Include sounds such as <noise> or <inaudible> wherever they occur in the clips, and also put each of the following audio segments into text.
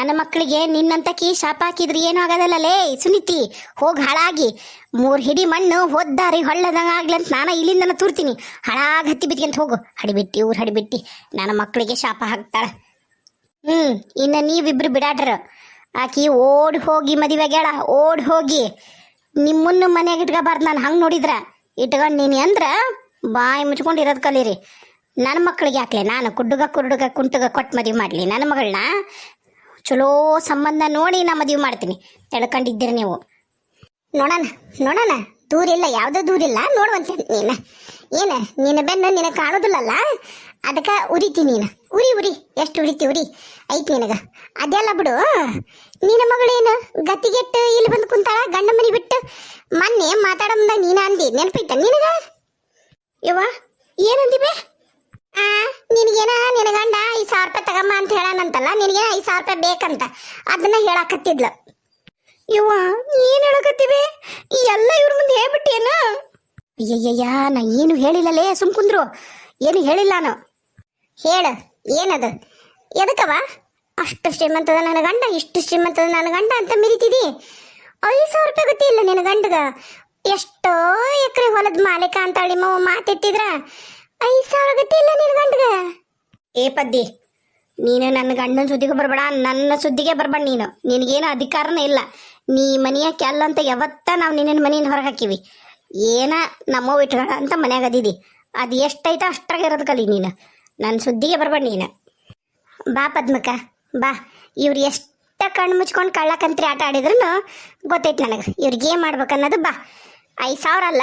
ನನ್ನ ಮಕ್ಕಳಿಗೆ ನಿನ್ನಂತಕಿ ಶಾಪ ಹಾಕಿದ್ರೆ ಏನೂ ಆಗೋದಲ್ಲ ಲೇ, ಸುನಿತಿ, ಹೋಗಿ ಹಾಳಾಗಿ. ಮೂರು ಹಿಡಿ ಮಣ್ಣು ಹೊದ್ದಾರಿ ಹೊಳ್ಳದಂಗೆ ಆಗ್ಲಿ ಅಂತ ನಾನು ಇಲ್ಲಿಂದನ ತೂರ್ತೀನಿ. ಹಾಳಾಗಿ ಹತ್ತಿ ಬಿತ್ಕೊಂತ ಹೋಗು. ಹಡಿಬಿಟ್ಟಿ, ಊರು ಹಡಿಬಿಟ್ಟಿ. ನನ್ನ ಮಕ್ಕಳಿಗೆ ಶಾಪ ಹಾಕ್ತಾಳೆ. ಹ್ಞೂ ಇನ್ನು ನೀವಿಬ್ರು ಬಿಡಾಡ್ರ. ಆಕಿ ಓಡ್ ಹೋಗಿ ಮದುವೆ ಆಗ್ಯಾಳ. ಓಡ್ ಹೋಗಿ. ನಿಮ್ಮನ್ನು ಮನೆಯಾಗ ಇಟ್ಕೋಬಾರ್ದು ನಾನು ಹಂಗೆ ನೋಡಿದ್ರ. ಇಟ್ಕೊಂಡು ನೀನು ಅಂದ್ರೆ ಬಾಯಿ ಮುಚ್ಕೊಂಡು ಇರೋದು ಕಲೀರಿ. ನನ್ನ ಮಕ್ಕಳಿಗೆ ಹಾಕ್ಲೆ ನಾನು ಕುಡ್ಡುಗ ಕುರುಡುಗ ಕುಂಟುಗ ಕೊಟ್ಟು ಮದುವೆ ಮಾಡಲಿ. ನನ್ನ ಮಗಳನ್ನ ಚಲೋ ಸಂಬಂಧ ನೋಡಿ ನಾ ಮದುವೆ ಮಾಡ್ತೀನಿ. ತಿಳ್ಕೊಂಡಿದ್ದೀರಿ ನೀವು. ನೋಡೋಣ ನೋಡೋಣ. ದೂರಿಲ್ಲ, ಯಾವುದೋ ದೂರಿಲ್ಲ. ನೋಡುವಂತೆ ನೀನು. ಏನ ನಿನ್ನ ಬೆನ್ನು ನಿನಗೆ ಕಾಣೋದಿಲ್ಲಲ್ಲ? ಅದಕ್ಕೆ ಉರಿತಿ ನೀನು. ಉರಿ ಉರಿ. ಎಷ್ಟು ಉರಿತಿ, ಉರಿ. ಐತಿ ನಿನಗ. ಅದೆಲ್ಲ ಬಿಡು. ನಿನ್ನ ಮಗಳೇನು ಗತಿಗೆಟ್ಟು ಇಲ್ಲಿ ಬಂದು ಕುಂತಾಳ? ಗಂಡ ಮನೆ ಬಿಟ್ಟು ಮೊನ್ನೆ ಮಾತಾಡೋ ಮುಂದೆ ನೀನ ಅಂದಿ. ನೆನಪೈತ ನಿನಗ? ಯವ್ವ ಏನಂದಿವೆ ನಿನಗೇನ, ನಿನ್ನ ಗಂಡ ಐದು ಸಾವಿರ ರೂಪಾಯಿ ತಗಮ್ಮ ಅಂತ ಹೇಳಾನಂತಲ್ಲ ನಿನಗೆ ಐದು ಸಾವಿರ ರೂಪಾಯಿ ಬೇಕಂತ. ಅದನ್ನ ಹೇಳಾಕತ್ತಿದ್ಲು. ಇವ್ವ ಏನ್ ಹೇಳಕತ್ತೀವಿ? ಎಲ್ಲ ಇವ್ರ ಮುಂದೆ ಹೇಳ್ಬಿಟ್ಟೇನ ಅಯ್ಯಯ್ಯ ನಾ ಏನು ಹೇಳಿಲ್ಲಲೇ ಸುಮ್ ಕುಂದ್ರು. ಏನು ಹೇಳಿಲ್ಲ ನಾನು. ಹೇಳು, ಏನದು? ಎದಕ್ಕವ ಅಷ್ಟು ಶ್ರೀಮಂತದ ನನ್ನ ಗಂಡ, ಇಷ್ಟು ಶ್ರೀಮಂತದ ನನ್ನ ಗಂಡ ಅಂತ ಮಿರಿತಿದಿ? ಐದು ಸಾವಿರ ರೂಪಾಯಿ ಗೊತ್ತಿಲ್ಲ ನಿನ್ನ ಗಂಡಗ. ಎಷ್ಟೋ ಎಕರೆ ಹೊಲದ ಮಾಲೀಕ ಅಂತ ಮಾವ ಮಾತೆತ್ತಿದ್ರ ಐದು ಸಾವಿರ ಏ ಪದ್ದಿ, ನೀನು ನನ್ನ ಗಂಡನ ಸುದ್ದಿಗೆ ಬರಬೇಡ, ನನ್ನ ಸುದ್ದಿಗೆ ಬರಬೇಡ ನೀನು. ನಿನಗೇನು ಅಧಿಕಾರನೇ ಇಲ್ಲ. ನೀ ಮನೆಯ ಕೆಲ್ಲ ಅಂತ ಯಾವತ್ತ ನಾವು ನಿನ್ನ ಮನೆಯಿಂದ ಹೊರಗೆ ಹಾಕಿವಿ. ಏನ ನಮ್ಮವ್ ಇಟ್ಕೊಳ ಅಂತ ಮನ್ಯಾಗ ಅದಿದಿ. ಅದು ಎಷ್ಟೈತ ಅಷ್ಟ್ರಾಗ ಇರೋದು ಕಲಿ ನೀನು. ನನ್ನ ಸುದ್ದಿಗೆ ಬರಬೇಡ ನೀನು. ಬಾ ಪದ್ಮಕ್ಕ, ಬಾ. ಇವ್ರು ಎಷ್ಟ ಕಣ್ಣು ಮುಚ್ಕೊಂಡು ಕಳ್ಳಕಂತ್ರಿ ಆಟ ಆಡಿದ್ರು ಗೊತ್ತೈತೆ ನನಗೆ. ಇವ್ರಿಗೆ ಏನು ಮಾಡ್ಬೇಕನ್ನೋದು ಬಾ. ಐದು ಸಾವಿರ ಅಲ್ಲ?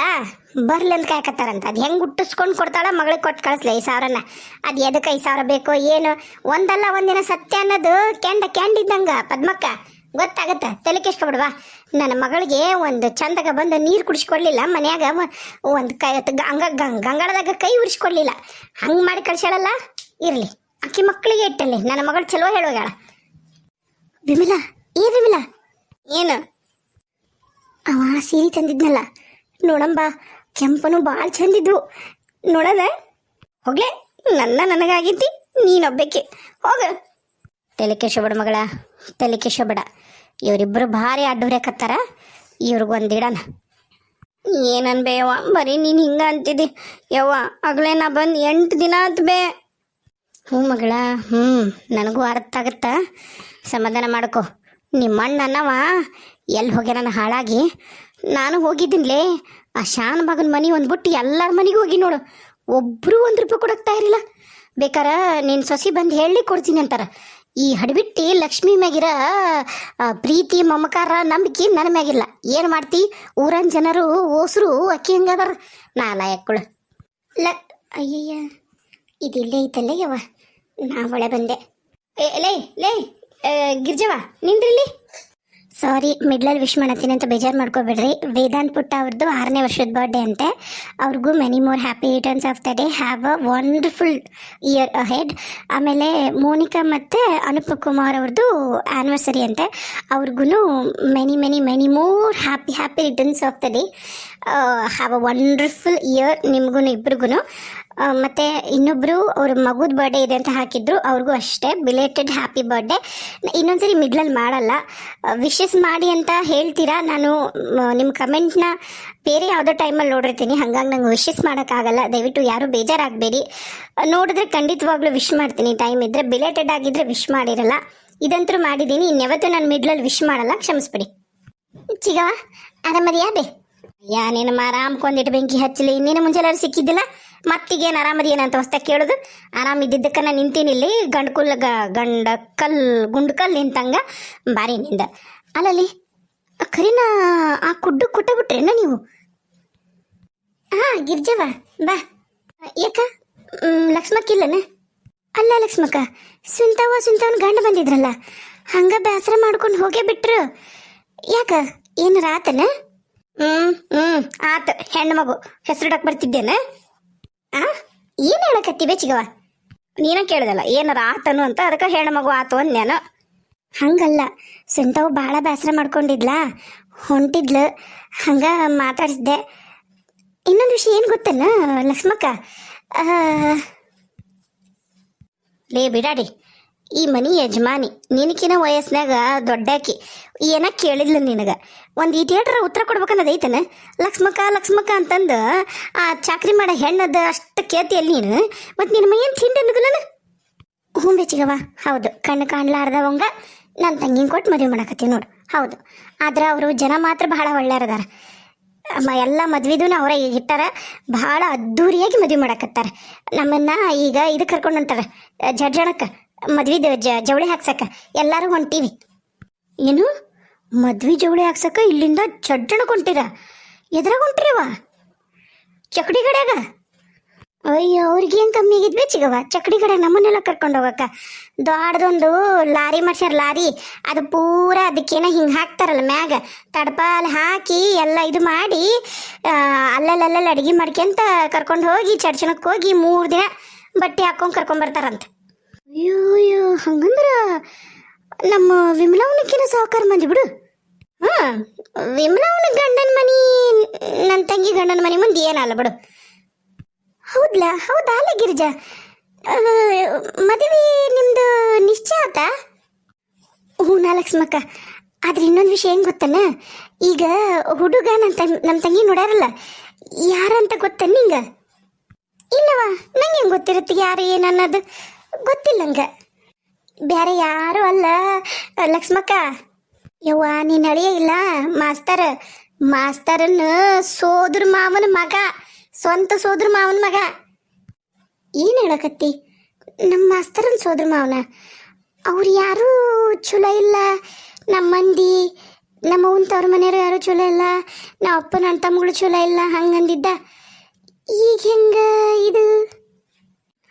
ಬರ್ಲಿ ಅಂತ ಕಾಯಕತ್ತಾರಂತ ಅದು ಹೆಂಗೆ ಹುಟ್ಟಿಸ್ಕೊಂಡು ಕೊಡ್ತಾಳ ಮಗಳಿಗೆ ಕೊಟ್ಟು ಕಳಿಸ್ಲಿ ಐದು ಸಾವಿರನ. ಅದು ಎದಕ್ಕೆ ಐದು ಸಾವಿರ ಬೇಕು ಏನು? ಒಂದಲ್ಲ ಒಂದಿನ ಸತ್ಯ ಅನ್ನೋದು ಕೆಂಡ ಕೆಂಡಿದ್ದಂಗ ಪದ್ಮಕ್ಕ. ಗೊತ್ತಾಗತ್ತೆ? ತಲೆ ಕೆಸ್ಕೊಬಿಡ್ವಾ ನನ್ನ ಮಗಳಿಗೆ ಒಂದು ಚಂದಾಗ ಬಂದು ನೀರು ಕುಡಿಸ್ಕೊಡ್ಲಿಲ್ಲ. ಮನ್ಯಾಗ ಒಂದು ಕೈ ಗಂಗ ಗಂಗ- ಗಂಗಾಳದಾಗ ಕೈ ಉರಿಸ್ಕೊಡ್ಲಿಲ್ಲ. ಹಂಗೆ ಮಾಡಿ ಕಳ್ಸ್ಯಾಳಲ್ಲ? ಇರಲಿ. ಅಕ್ಕಿ ಮಕ್ಕಳಿಗೆ ಇಟ್ಟಲ್ಲಿ. ನನ್ನ ಮಗಳು ಚಲೋ ಹೇಳೋಗ್ಯಾಳ. ವಿಮಲ, ಏ ವಿಮಿಲ? ಏನು? ಅವ ಸೀರೆ ತಂದಿದ್ನಲ್ಲ. ನೋಡಂಬ, ಕೆಂಪನು ಭಾಳ ಚಂದಿದ್ವು ನೋಡದ? ಹೋಗ್ಲೆ, ನನ್ನ ನನಗಾಗಿದ್ದಿ, ನೀನೊಬ್ಬಕ್ಕೆ. ಹೋಗ. ತಲೆ ಬಡ ಮಗಳ, ತಲೆ ಬಡ. ಇವರಿಬ್ಬರು ಭಾರಿ ಅಡ್ಡೂರ್ಯಾಕತ್ತಾರ ಇವ್ರಿಗೊಂದಿಡನ ಏನನ್ಬೇ ಯವ್ವ ಬರೀ ನೀನು ಹಿಂಗ ಅಂತಿದ್ದಿ. ಯವ್ವ ಆಗ್ಲೇ ನಾ ಬಂದು ಎಂಟು ದಿನ ಆತ್ ಬೇ. ಹ್ಞೂ ಮಗಳ, ಹ್ಞೂ, ನನಗೂ ಅರ್ಥ ಆಗತ್ತ. ಸಮಾಧಾನ ಮಾಡ್ಕೊ. ನಿಮ್ಮ ಅಣ್ಣ ಅನ್ನವ ಎಲ್ಲಿ ಹೋಗ್ಯಾನ ಹಾಳಾಗಿ ನಾನು ಹೋಗಿದ್ದೀನಿಲೇ, ಆ ಶಾನ್ ಮಗನ ಮನೆ ಒಂದು ಬಿಟ್ಟು ಎಲ್ಲರ ಮನೆಗೂ ಹೋಗಿ ನೋಡು. ಒಬ್ಬರು ಒಂದು ರೂಪಾಯಿ ಕೊಡಕ್ತಾ ಇರಲಿಲ್ಲ. ಬೇಕಾರ ನಿನ್ನ ಸೊಸಿ ಬಂದು ಹೇಳಿ ಕೊಡ್ತೀನಿ ಅಂತಾರ. ಈ ಹಡಬಿಟ್ಟಿ ಲಕ್ಷ್ಮಿ ಮ್ಯಾಗಿರ ಪ್ರೀತಿ, ಮಮಕಾರ, ನಂಬಿಕೆ ನನ್ನ ಮ್ಯಾಗಿಲ್ಲ. ಏನು ಮಾಡ್ತಿ? ಊರನ್ ಜನರು ಓಸರು ಅಕ್ಕಿ ಹಂಗದಾರ. ನಾಲಾಯಕ್ಕಳು ಲ ಅಯ್ಯಯ್ಯ. ಇದಿಲ್ಲೇ ಐತಲ್ಲೇ ಯವ್ವ. ನಾ ಒಳೆ ಬಂದೆ. ಲೇ ಲೇ ಗಿರ್ಜವ ನಿಂದ್ರಿಲ್ಲಿ? ಸಾರಿ, ಮಿಡ್ಲಲ್ಲಿ ವಿಶ್ ಮಾಡತ್ತೀನಿ ಅಂತ ಬೇಜಾರು ಮಾಡ್ಕೋಬೇಡ್ರಿ. ವೇದಾಂತ್ ಪುಟ್ಟ ಅವ್ರದ್ದು ಆರನೇ ವರ್ಷದ ಬರ್ಡೇ ಅಂತೆ. ಅವ್ರಿಗೂ many more happy returns of the day have a wonderful year ahead ಆಮೇಲೆ ಮೋನಿಕಾ ಮತ್ತು ಅನುಪ ಕುಮಾರ್ ಅವ್ರದ್ದು ಆ್ಯನಿವರ್ಸರಿ ಅಂತೆ. ಅವ್ರಿಗೂ many many many more happy happy returns of the day have a wonderful year ನಿಮಗೂ ಇಬ್ರಿಗೂ ಮತ್ತು ಇನ್ನೊಬ್ಬರು ಅವ್ರ ಮಗುದ ಬರ್ಡೇ ಇದೆ ಅಂತ ಹಾಕಿದ್ರು, ಅವ್ರಿಗೂ ಅಷ್ಟೇ ಬಿಲೇಟೆಡ್ ಹ್ಯಾಪಿ ಬರ್ಡೇ ಇನ್ನೊಂದ್ಸರಿ ಮಿಡ್ಲಲ್ಲಿ ಮಾಡಲ್ಲ. ವಿಶಸ್ ಮಾಡಿ ಅಂತ ಹೇಳ್ತೀರಾ? ನಾನು ನಿಮ್ಮ ಕಮೆಂಟ್ನ ಬೇರೆ ಯಾವುದೋ ಟೈಮಲ್ಲಿ ನೋಡಿರ್ತೀನಿ. ಹಾಗಾಗಿ ನಂಗೆ ವಿಶಸ್ ಮಾಡೋಕ್ಕಾಗಲ್ಲ. ದಯವಿಟ್ಟು ಯಾರೂ ಬೇಜಾರಾಗಬೇಡಿ. ನೋಡಿದ್ರೆ ಖಂಡಿತವಾಗ್ಲೂ ವಿಶ್ ಮಾಡ್ತೀನಿ. ಟೈಮ್ ಇದ್ದರೆ ಬಿಲೇಟೆಡ್ ಆಗಿದ್ದರೆ ವಿಶ್ ಮಾಡಿರಲ್ಲ. ಇದಂತರೂ ಮಾಡಿದ್ದೀನಿ. ಇನ್ಯಾವತ್ತೂ ನಾನು ಮಿಡ್ಲಲ್ಲಿ ವಿಶ್ ಮಾಡಲ್ಲ. ಕ್ಷಮಿಸ್ಬಿಡಿ. ಚಿಗವ, ಆರಾಮದಿಯಾ? ಬೇ. ಯಾ ನೀನು ಆರಾಮ್ ಕೊಂದಿಟ್ಟು ಬೆಂಕಿ ಹಚ್ಚಲಿ? ಇನ್ನೇನು ಮುಂಚೆಲ್ಲಾರು ಸಿಕ್ಕಿದ್ದಿಲ್ಲ? ಮತ್ತೀಗೇನು ಆರಾಮದಿ ಏನಂತ ಹೊಸ್ತಾಗ ಕೇಳೋದು? ಆರಾಮ್ ಇದ್ದಿದ್ದಕ್ಕೆ ನಾನು ನಿಂತೀನಿಲ್ಲಿ ಗಂಡ ಕುಲ್ ಗಂಡ ಕಲ್, ಗುಂಡು ಕಲ್ ನಿಂತಂಗ ಬಾರಿ ನಿಂದ. ಅಲ್ಲಲ್ಲಿ, ಕರಿನ, ಆ ಕುಡ್ಡು ಕೊಟ್ಟ ಬಿಟ್ರೇನ ನೀವು? ಹಾ ಗಿರ್ಜವ, ಬಾ. ಯಾಕ? ಲಕ್ಷ್ಮಕ್ಕ ಲಕ್ಷ್ಮಕ್ಕಿಲ್ಲನ ಅಲ್ಲ ಲಕ್ಷ್ಮಕ್ಕ, ಸುಂತವ ಸುಂತವನ್ ಗಂಡ ಬಂದಿದ್ರಲ್ಲ, ಹಂಗ ಬೇಸರ ಮಾಡ್ಕೊಂಡು ಹೋಗೇ ಬಿಟ್ರು. ಯಾಕ, ಏನು ಆತನ ಹ್ಮ್ ಹ್ಮ್. ಆತ, ಹೆಣ್ಣು ಮಗು ಹೆಸರಿಡಕ್ ಬರ್ತಿದ್ದೇನೆ ಆ? ಏನ್ ಹೇಳಕತ್ತಿ ಬೇಚಿಗವ ನೀನ ಕೇಳ್ದಲ್ಲ, ಏನಾರ ಆತನು ಅಂತ, ಅದಕ್ಕೆ ಹೆಣ್ಣು ಮಗು ಆತು ಅಂದ್ಯಾನು ಹಂಗಲ್ಲ ಸುಂತವು ಭಾಳ ಬೇಸರ ಮಾಡ್ಕೊಂಡಿದ್ಲ, ಹೊಂಟಿದ್ಲು, ಹಂಗ ಮಾತಾಡಿಸ್ದೆ. ಇನ್ನೊಂದು ವಿಷಯ ಏನು ಗೊತ್ತೇನ, ಲಕ್ಷ್ಮಕ್ಕ? ಲೇ ಬಿಡಾಡಿ ಈ ಮನಿ ಯಜಮಾನಿ, ನಿನಕಿನ ವಯಸ್ಸಿನಾಗ ದೊಡ್ಡಾಕಿ, ಏನ ಕೇಳಿದ್ಲ ನಿನಗ? ಒಂದು ಈ ಥಿಯೇಟರ್ ಉತ್ತರ ಕೊಡ್ಬೇಕನ್ನೋದು ಐತನ ಲಕ್ಷ್ಮಕ್ಕ ಲಕ್ಷ್ಮಕ್ಕ ಅಂತಂದು, ಆ ಚಾಕ್ರಿ ಮಾಡೋ ಹೆಣ್ಣದ ಅಷ್ಟು ಕೇತಿಯಲ್ಲಿ ನೀನು, ಮತ್ತು ನಿನ್ನ ಮೈಯನ್ ತಿಂಡಿ ಅನ್ನೋದಿಲ್ಲ ಹ್ಞೂ ಬೆಚ್ಚಿಗವ ಹೌದು, ಕಣ್ಣು ಕಾಣ್ಲಾರ್ದವಂಗ ನನ್ನ ತಂಗಿನ ಕೊಟ್ಟು ಮದುವೆ ಮಾಡಕತ್ತೀವಿ ನೋಡು, ಹೌದು. ಆದ್ರೆ ಅವರು ಜನ ಮಾತ್ರ ಬಹಳ ಒಳ್ಳೆಯರದಾರ ಎಲ್ಲ ಮದ್ವಿದೂ ಅವರ ಇಟ್ಟಾರ ಭಾಳ ಅದ್ಧೂರಿಯಾಗಿ ಮದುವೆ ಮಾಡಕತ್ತಾರ. ನಮ್ಮನ್ನ ಈಗ ಇದು ಕರ್ಕೊಂಡು ಹೊಂಟಾರ, ಜಡ್ಜಣಕ್ಕೆ. ಮದ್ವಿದ ಜವಳಿ ಹಾಕ್ಸಕ್ಕ ಎಲ್ಲರೂ ಹೊಂಟೀವಿ. ಏನು? ಮದ್ವೆ ಜವಳಿ ಹಾಕ್ಸಕ್ಕ ಇಲ್ಲಿಂದ ಜಡ್ಡಣ ಕೊಂಟಿರ. ಎದ್ರಾಗ ಹೊಂಟಿರವ? ಚಕಡಿ ಗಡ್ಯಾಗ ಅಯ್ಯೋ ಅವ್ರಿಗೇನು ಕಮ್ಮಿ ಆಗಿದ್ವಿ ಚಿಗವ ಚಕಡಿ ಕಡೆ ನಮ್ಮನ್ನೆಲ್ಲ ಕರ್ಕೊಂಡು ಹೋಗಕ್ಕ. ದೊಡ್ಡದೊಂದು ಲಾರಿ ಮಾಡ್ಸ್ಯಾರ ಲಾರಿ. ಅದು ಪೂರ ಅದಕ್ಕೇನ ಹಿಂಗೆ ಹಾಕ್ತಾರಲ್ಲ ಮ್ಯಾಗ. ತಡಪಾಲ್ ಹಾಕಿ ಎಲ್ಲ ಇದು ಮಾಡಿ ಅಲ್ಲಲ್ಲಲ್ಲಿ ಅಡಿಗೆ ಮಾಡ್ಕೊಂತ ಕರ್ಕೊಂಡು ಹೋಗಿ ಚಡ್ಚಣಕ್ಕೆ ಹೋಗಿ ಮೂರು ದಿನ ಬಟ್ಟೆ ಹಾಕೊಂಡು ಕರ್ಕೊಂಡ್ ಬರ್ತಾರಂತ. ಅಯ್ಯೋ ಅಯ್ಯೋ, ಹಂಗಂದ್ರ ನಮ್ಮ ವಿಮಲವನಕ್ಕಿನ ಸಾವುಕಾರ ಮಂದಿ ಬಿಡು. ಹಾ, ವಿಮಲವ್ನ ಗಂಡನ ಮನಿ ನನ್ನ ತಂಗಿ ಗಂಡನ ಮನಿ ಮುಂದೆ ಏನಲ್ಲ ಬಿಡು. ಹೌದ್ಲ, ಹೌದಾ ಅಲ್ಲ ಗಿರಿಜಾ? ಮದುವೆ ನಿಮ್ದು ನಿಶ್ಚಯ ಆತಾ? ಹ್ಞೂ ಲಕ್ಷ್ಮಕ್ಕ, ಆದ್ರೆ ಇನ್ನೊಂದು ವಿಷಯ ಹೆಂಗೆ ಗೊತ್ತಲ್ಲ ಈಗ ಹುಡುಗ ನನ್ನ ತಂಗಿ ನಮ್ಮ ತಂಗಿ ನೋಡ್ಯಾರಲ್ಲ, ಯಾರಂತ ಗೊತ್ತ ನಿಂಗ? ಇಲ್ಲವಾ, ನಂಗೆ ಹೆಂಗೆ ಗೊತ್ತಿರುತ್ತೆ ಯಾರು ಏನನ್ನೋದು ಗೊತ್ತಿಲ್ಲ ನಂಗೆ. ಬೇರೆ ಯಾರು ಅಲ್ಲ, ಲಕ್ಷ್ಮಕ್ಕ. ಯವ್ವ, ನೀನ್ ಅಳಿಯ ಇಲ್ಲ? ಮಾಸ್ತರ್, ಮಾಸ್ತರನ್ನ ಸೋದ್ರ ಮಾವನ ಮಗ, ಸ್ವಂತ ಸೋದ್ರ ಮಾವನ ಮಗ. ಏನು ಹೇಳಕತ್ತಿ? ನಮ್ಮ ಮಾಸ್ತರನ್ ಸೋದ್ರ ಮಾವನ. ಅವ್ರು ಯಾರೂ ಚಲೋ ಇಲ್ಲ. ನಮ್ಮ ಮಂದಿ, ನಮ್ಮ ಅವ್ನ ತವ್ರ ಮನೆಯವರು ಯಾರು ಚಲೋ ಇಲ್ಲ. ನಮ್ಮ ಅಪ್ಪ ನನ್ನ ತಮ್ಮಗಳು ಚಲೋ ಇಲ್ಲ ಹಂಗಂದಿದ್ದ ಈಗ ಹೆಂಗ ಇದು?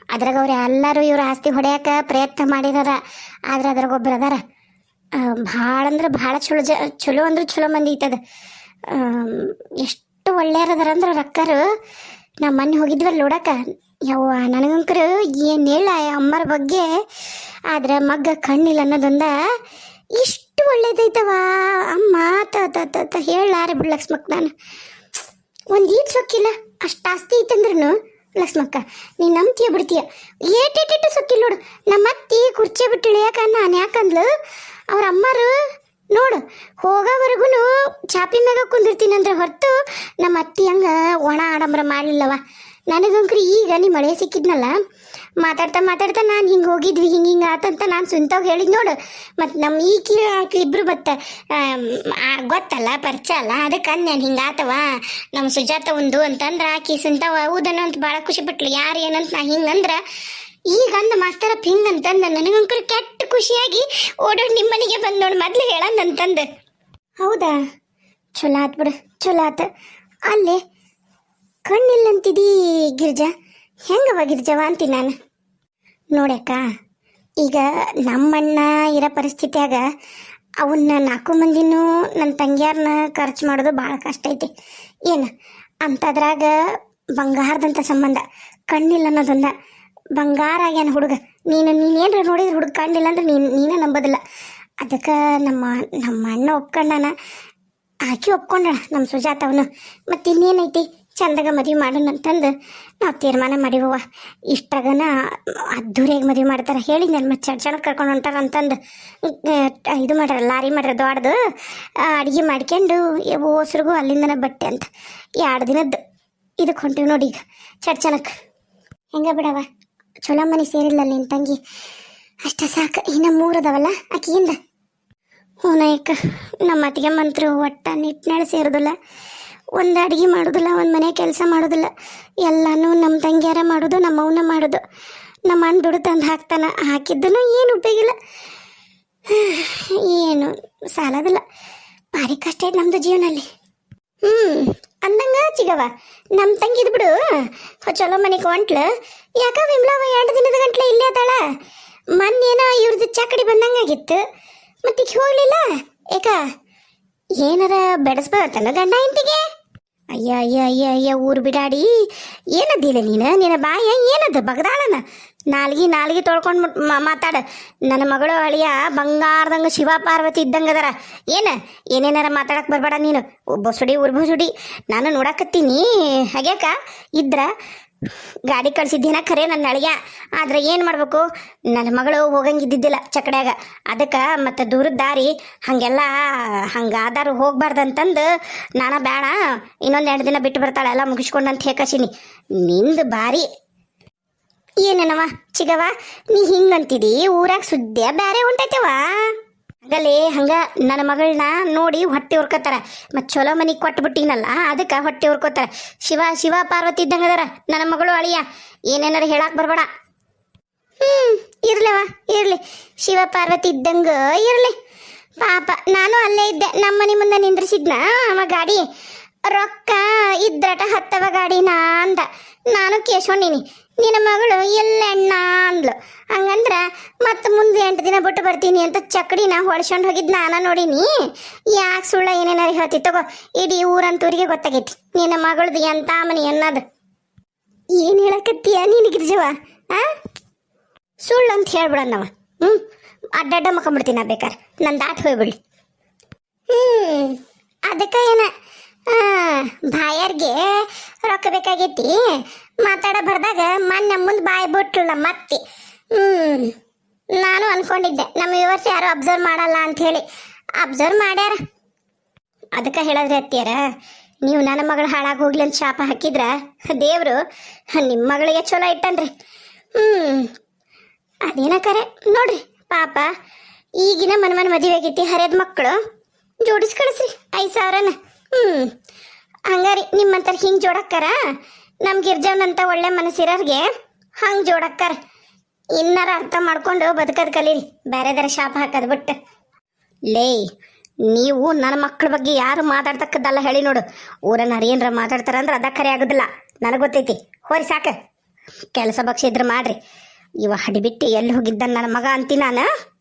ಅದ್ರಾಗ ಅವ್ರು ಎಲ್ಲರೂ ಇವ್ರ ಆಸ್ತಿ ಹೊಡೆಯಕ ಪ್ರಯತ್ನ ಮಾಡಿದಾರ. ಆದ್ರೆ ಅದ್ರಾಗ ಒಬ್ರು ಅದಾರ ಭಾಳ ಅಂದ್ರೆ ಭಾಳ ಚಲೋ ಜ, ಚಲೋ ಅಂದ್ರೆ ಚಲೋ ಮಂದಿ ಐತದ ಎಷ್ಟು ಒಳ್ಳೆಯರದಾರ ಅಂದ್ರೆ ರೊಕ್ಕರು. ನಾವು ಮೊನ್ನೆ ಹೋಗಿದ್ವಲ್ಲ ನೋಡಕ ಯವ್ವ, ನನಗಂಕರು ಏನು ಹೇಳ ಅಮ್ಮರ ಬಗ್ಗೆ. ಆದ್ರೆ ಮಗ್ಗ ಕಣ್ಣಿಲ್ಲ ಅನ್ನೋದೊಂದ ಇಷ್ಟು ಒಳ್ಳೇದೈತವ ಅಮ್ಮ, ತ ಹೇಳಾರೆ ಬಿಡು ಲಕ್ಷ್ಮಕ್ ನಾನು ಒಂದು ಈಟ್ ಸೊಕ್ಕಿಲ್ಲ ಅಷ್ಟು ಆಸ್ತಿ ಐತಂದ್ರೂ ಲಕ್ಷ್ಮಕ್ಕ ನೀ ನಂಬ್ತೀಯ ಬಿಡ್ತೀಯ? ಏಟೇಟೇಟು ಸುತ್ತಿಲ್ಲ ನೋಡು. ನಮ್ಮ ಅತ್ತಿ ಕುರ್ಚಿ ಬಿಟ್ಟು ಇಳಿಯಾಕ ನಾನು ಯಾಕಂದ್ಲು? ಅವ್ರ ಅಮ್ಮರು, ನೋಡು ಹೋಗೋವರೆಗೂ ಚಾಪಿ ಮ್ಯಾಗ ಕುಂದಿರ್ತೀನಿ ಅಂದ್ರೆ ಹೊರತು ನಮ್ಮ ಅತ್ತಿ ಹಂಗ ಒಣ ಆಡಂಬರ ಮಾಡಲಿಲ್ಲವ ನನಗಂಕ್ರಿ ಈಗ ನಿಮ್ಮ ಮಳೆ ಸಿಕ್ಕಿದ್ನಲ್ಲ? ಮಾತಾಡ್ತಾ ಮಾತಾಡ್ತಾ ನಾನು ಹಿಂಗೆ ಹೋಗಿದ್ವಿ, ಹಿಂಗೆ ಹಿಂಗೆ ಆತಂತ ನಾನು ಸುಂತಾಗ ಹೇಳಿದ್ ನೋಡು. ಮತ್ತು ನಮ್ಮ ಈ ಕೀ ಆಕಿ ಇಬ್ರು ಮತ್ತೆ ಗೊತ್ತಲ್ಲ, ಪರಿಚಯ ಅಲ್ಲ? ಅದಕ್ಕೆ ನಾನು ಹಿಂಗೆ ಆತವ. ನಮ್ಮ ಸುಜಾತ ಒಂದು ಅಂತಂದ್ರೆ ಆಕಿ ಸುಂತಾವ ಹೌದನ ಅಂತ ಭಾಳ ಖುಷಿ ಪಟ್ಲು. ಯಾರು ಏನಂತ ನಾ ಹಿಂಗಂದ್ರೆ ಈಗ ಅಂದ ಮಾಸ್ತರಪ್ಪ ಹಿಂಗೆ ಅಂತಂದ ನನಗಂಕರು ಕೆಟ್ಟ ಖುಷಿಯಾಗಿ ಓಡೋಡಿ ನಿಮ್ಮ ಮನೆಗೆ ಬಂದು ನೋಡು ಮೊದ್ಲು ಹೇಳಂದಂತಂದು ಹೌದಾ? ಚಲೋ ಆತ್ ಬಿಡು, ಚಲೋ ಆತ. ಅಲ್ಲೇ ಕಣ್ಣಿಲ್ಲಂತಿದಿ ಗಿರ್ಜಾ. ಹೆಂಗವ ಗಿರ್ಜವ ಅಂತೀನಿ ನಾನು. ನೋಡ್ಯಕ್ಕ ಈಗ ನಮ್ಮಣ್ಣ ಇರೋ ಪರಿಸ್ಥಿತಿಯಾಗ ಅವನ್ನ ನಾಲ್ಕು ಮಂದಿನೂ ನನ್ನ ತಂಗಿಯಾರನ್ನ ಖರ್ಚು ಮಾಡೋದು ಭಾಳ ಕಷ್ಟ ಐತಿ. ಏನು, ಅಂಥದ್ರಾಗ ಬಂಗಾರದಂಥ ಸಂಬಂಧ, ಕಣ್ಣಿಲ್ಲ ಅನ್ನೋದೊಂದ ಬಂಗಾರ ಆಗ್ಯಾನ ಹುಡುಗ. ನೀನು ನೀನೇನು ನೋಡಿದ್ರೆ ಹುಡುಗ ಕಣ್ಣಿಲ್ಲ ಅಂದ್ರೆ ನೀನು, ನೀನೇ ನಂಬೋದಿಲ್ಲ. ಅದಕ್ಕೆ ನಮ್ಮ ನಮ್ಮ ಅಣ್ಣ ಒಪ್ಕೊಂಡಾನ. ಆಕಿ ಒಪ್ಕೊಂಡಳ ನಮ್ಮ ಸುಜಾತ ಮತ್ತು ಮತ್ತೆ ಇನ್ನೇನೈತಿ ಚಂದಾಗ ಮದುವೆ ಮಾಡೋಣ ಅಂತಂದು ನಾವು ತೀರ್ಮಾನ ಮಾಡಿವವ ಇಷ್ಟಾಗನ ಅದ್ದೂರಿಯಾಗಿ ಮದುವೆ ಮಾಡ್ತಾರೆ ಹೇಳಿದ್ನಲ್ಲ ಮತ್ತೆ ಚಣ ಕರ್ಕೊಂಡು ಹೊಂಟಾರ ಅಂತಂದು. ಇದು ಮಾಡ್ಯಾರ, ಲಾರಿ ಮಾಡ್ಯಾರ ದೊಡ್ಡದು. ಅಡುಗೆ ಮಾಡ್ಕೊಂಡು ಓಸ್ರಿಗೂ ಅಲ್ಲಿಂದನೇ ಬಟ್ಟೆ ಅಂತ. ಎರಡು ದಿನದ್ದು ಇದಕ್ಕೆ ಹೊಂಟಿವಿ ನೋಡಿ ಈಗ, ಚಡ್ ಚಣಕ್ಕೆ ಹೆಂಗ ಬಿಡವ ಚಲೋ ಮನೆ ಸೇರಿಲ್ಲ ನಿನ್ನ ತಂಗಿ. ಅಷ್ಟ ಸಾಕು, ಇನ್ನು ಮೂರು ಅದಾವಲ್ಲ ಆಕಿಯಿಂದ ಹ್ಞೂ ನಾಯಕ, ನಮ್ಮ ಅತ್ತಿಗೆ ಮಂತ್ರು ಒಟ್ಟ ನಿಟ್ಟಿನಲ್ಲಿ ಸೇರೋದಿಲ್ಲ. ಒಂದು ಅಡುಗೆ ಮಾಡೋದಿಲ್ಲ, ಒಂದು ಮನೆ ಕೆಲಸ ಮಾಡೋದಿಲ್ಲ. ಎಲ್ಲನೂ ನಮ್ಮ ತಂಗಿಯಾರ ಮಾಡೋದು ನಮ್ಮ ಮಾಡೋದು. ನಮ್ಮ ಅಣ್ಣ ದುಡ್ಡು ತಂದು ಹಾಕ್ತಾನೆ ಹಾಕಿದ್ದನು ಏನು ಉಪಯೋಗಿಲ್ಲ <sighs> ಏನು, ಸಾಲದಿಲ್ಲ. ಭಾರಿ ಕಷ್ಟ ಐತೆ ನಮ್ಮದು ಜೀವನಲ್ಲಿ ಹ್ಞೂ ಅಂದಂಗ ಚಿಗವ ನಮ್ಮ ತಂಗಿದ್ ಬಿಡು. ಚಲೋ ಮನೆಗೆ ಹೊಂಟ್ಲು. ಯಾಕ ವಿಮ್ಲಾವ ಎರಡು ದಿನದ ಗಂಟ್ಲೆ ಇಲ್ಲೇ ಅದಾಳ. ಮೊನ್ನೇನ ಇವ್ರದ್ದು ಚಕಡಿ ಬಂದಂಗಾಗಿತ್ತು. ಮತ್ತೆ ಹೋಗ್ಲಿಲ್ಲ. ಏಕ, ಏನಾರ ಬೆಳೆಸ್ಬಾರ್ದನ ಗಂಡ ಹೆಂಡತಿಗೆ? ಅಯ್ಯ ಅಯ್ಯ ಅಯ್ಯ ಅಯ್ಯ, ಊರು ಬಿಡಾಡಿ. ಏನದಿಲ್ಲ ನೀನು? ನಿನ್ನ ಬಾಯ ಏನದ? ಬಗದಾಳನ? ನಾಲ್ಗಿ ನಾಲ್ಗಿ ತೊಳ್ಕೊಂಡು ಮಾತಾಡ. ನನ್ನ ಮಗಳು ಅಳಿಯ ಬಂಗಾರದಂಗ ಶಿವ ಪಾರ್ವತಿ ಇದ್ದಂಗದರ ಏನು? ಏನ ಏನೇನಾರ ಮಾತಾಡಕ್ ಬರಬೇಡ ನೀನು. ಬಸುಡಿ ಉರ್ಬಸುಡಿ ನಾನು ನೋಡಕತ್ತೀನಿ. ಹಾಗ್ಯಾಕ? ಇದ್ರ ಗಾಡಿ ಕಳ್ಸಿದ್ದೇನ ಖರೆ ನನ್ನ ಅಳಿಯ. ಆದ್ರೆ ಏನು ಮಾಡ್ಬೇಕು? ನನ್ನ ಮಗಳು ಹೋಗಂಗಿದ್ದಿದ್ದಿಲ್ಲ ಚಕಡ್ಯಾಗ ಅದಕ್ಕೆ ಮತ್ತೆ ದೂರದ ದಾರಿ, ಹಾಗೆಲ್ಲ ಹಂಗೆ ಹೋಗ್ಬಾರ್ದಂತಂದು ನಾನ ಬೇಡ ಇನ್ನೊಂದು ಎರಡು ದಿನ ಬಿಟ್ಟು ಬರ್ತಾಳೆ, ಎಲ್ಲ ಮುಗಿಸ್ಕೊಂಡು ಅಂತ ಹೇಕಸಿನಿ. ನಿಂದು ಭಾರಿ. ಏನೇನವ ಚಿಗವ? ನೀ ಹಿಂಗಂತಿದಿ, ಊರಾಗ ಸುದ್ದಿಯ ಬ್ಯಾರೆ ಉಂಟೈತವ? ಹಂಗಲೇ ಹಂಗ ನನ್ನ ಮಗಳನ್ನ ನೋಡಿ ಹೊಟ್ಟೆ ಉರ್ಕೋತಾರ. ಮತ್ತು ಚಲೋ ಮನೆಗೆ ಕೊಟ್ಟು ಅದಕ್ಕೆ ಹೊಟ್ಟೆ ಉರ್ಕೋತಾರ. ಶಿವ ಶಿವ ಪಾರ್ವತಿ ಇದ್ದಂಗೆ ಅದಾರ, ನನ್ನ ಮಗಳು ಅಳಿಯ. ಏನೇನಾರ ಹೇಳಕ್ಕೆ ಬರಬೇಡ. ಹ್ಮ್, ಇರ್ಲವ, ಇರಲಿ. ಶಿವ ಪಾರ್ವತಿ ಇದ್ದಂಗ ಇರಲಿ. ಪಾಪ, ನಾನು ಅಲ್ಲೇ ಇದ್ದೆ, ನಮ್ಮ ಮನೆ ಮುಂದೆ ನಿಂದ್ರಿಸಿದ್ನ ಅವ ಗಾಡಿ. ರೊಕ್ಕ ಇದ್ರಟ ಹತ್ತವ ಗಾಡಿನ ಅಂದ. ನಾನು ಕೇಶೋಣಿನಿ ನಿನ್ನ ಮಗಳು ಎಲ್ಲೆಣ್ಣ ಅಂದ್ಲು. ಹಂಗಂದ್ರ ಮತ್ತೆ ಮುಂದೆ ಎಂಟು ದಿನ ಬಿಟ್ಟು ಬರ್ತೀನಿ ಅಂತ ಚಕ್ಕಡಿನ ಹೊಡ್ಸ್ಕೊಂಡು ಹೋಗಿದ್ ನಾನ ನೋಡಿನಿ. ಯಾಕೆ ಸುಳ್ಳ ಏನೇನಾರು ಹೇಳ್ತಿ ತಗೋ. ಇಡೀ ಊರಂತೂರಿಗೆ ಗೊತ್ತಾಗೈತಿ. ನಿನ್ನ ಮಗಳದು ಎಂತ ಮನಿ ಅನ್ನೋದು. ಏನು ಹೇಳಕತ್ತೀಯ ನೀನು ಜೀವ ಆ? ಸುಳ್ಳು ಅಂತ ಹೇಳ್ಬಿಡಣ್ಣವ ಹ್ಞೂ ಅಡ್ಡಡ್ಡ ಮಕ್ಕೊಂಬಿಡ್ತೀನಿ ನಾ ಬೇಕಾರೆ. ನನ್ನ ದಾಟ್ ಹೋಗ್ಬಿಡಿ ಹ್ಞೂ ಅದಕ್ಕೆ ಏನ? ಬಾಯರ್ಗೆ ರೊಕ್ಕ ಬೇಕಾಗೈತಿ. ಮಾತಾಡ ಬರ್ದಾಗ ಮೊನ್ನೆ ಮುಂದೆ ಬಾಯಿ ಬಿಟ್ರಲ್ಲ ಮತ್ತೆ. ಹ್ಮ್, ನಾನು ಅನ್ಕೊಂಡಿದ್ದೆ, ನಮ್ಮ ವ್ಯೂವರ್ಸ್ ಯಾರು ಅಬ್ಸರ್ವ್ ಮಾಡಲ್ಲ ಅಂತ ಹೇಳಿ. ಅಬ್ಸರ್ವ್ ಮಾಡ್ಯಾರ. ಅದಕ್ಕೆ ಹೇಳಿದ್ರೆ ಅತ್ತಿಯರ, ನೀವು ನನ್ನ ಮಗಳು ಹಾಳಾಗಿ ಹೋಗ್ಲಿ ಅಂತ ಶಾಪ ಹಾಕಿದ್ರ, ದೇವರು ನಿಮ್ಮ ಮಗಳಿಗೆ ಚಲೋ ಇಟ್ಟನ್ರಿ. ಹ್ಮ್, ಅದೇನ ಕರೆ? ನೋಡ್ರಿ, ಪಾಪ ಈಗಿನ ಮನ ಮನ ಮದುವೆ ಆಗೈತಿ, ಹರಿಯದ ಮಕ್ಕಳು. ಜೋಡಿಸ್ ಕಳಿಸ್ರಿ, ಐದು ಸಾವಿರನ. ಹ್ಞೂ ಹಂಗಾರಿ ನಿಮ್ಮಂತರ ಹಿಂಗೆ ಜೋಡಕ್ಕಾರ? ನಮ್ಮ ಗಿರ್ಜವನಂತ ಒಳ್ಳೆ ಮನಸ್ಸಿರೋರ್ಗೆ ಹಂಗೆ ಜೋಡಕ್ಕಾರ. ಇನ್ನಾರ ಅರ್ಥ ಮಾಡ್ಕೊಂಡು ಬದುಕದ್ ಕಲೀರಿ. ಬೇರೆದರ ಶಾಪ ಹಾಕೋದು ಬಿಟ್ಟು. ಲೇ, ನೀವು ನನ್ನ ಮಕ್ಕಳ ಬಗ್ಗೆ ಯಾರು ಮಾತಾಡ್ತಕ್ಕದ್ದಲ್ಲ ಹೇಳಿ ನೋಡು. ಊರನ್ನ ಮಾತಾಡ್ತಾರ ಅಂದ್ರೆ ಅದ ಖರೆ ಆಗುದಿಲ್ಲ. ನನಗೆ ಗೊತ್ತೈತಿ. ಹೋರಿ ಸಾಕು. ಕೆಲಸ ಬಕ್ಷ ಇದ್ರೆ ಮಾಡ್ರಿ. ಇವ ಹಡಿಬಿಟ್ಟು ಎಲ್ಲಿ ಹೋಗಿದ್ದ ನನ್ನ ಮಗ ಅಂತೀನಿ ನಾನು?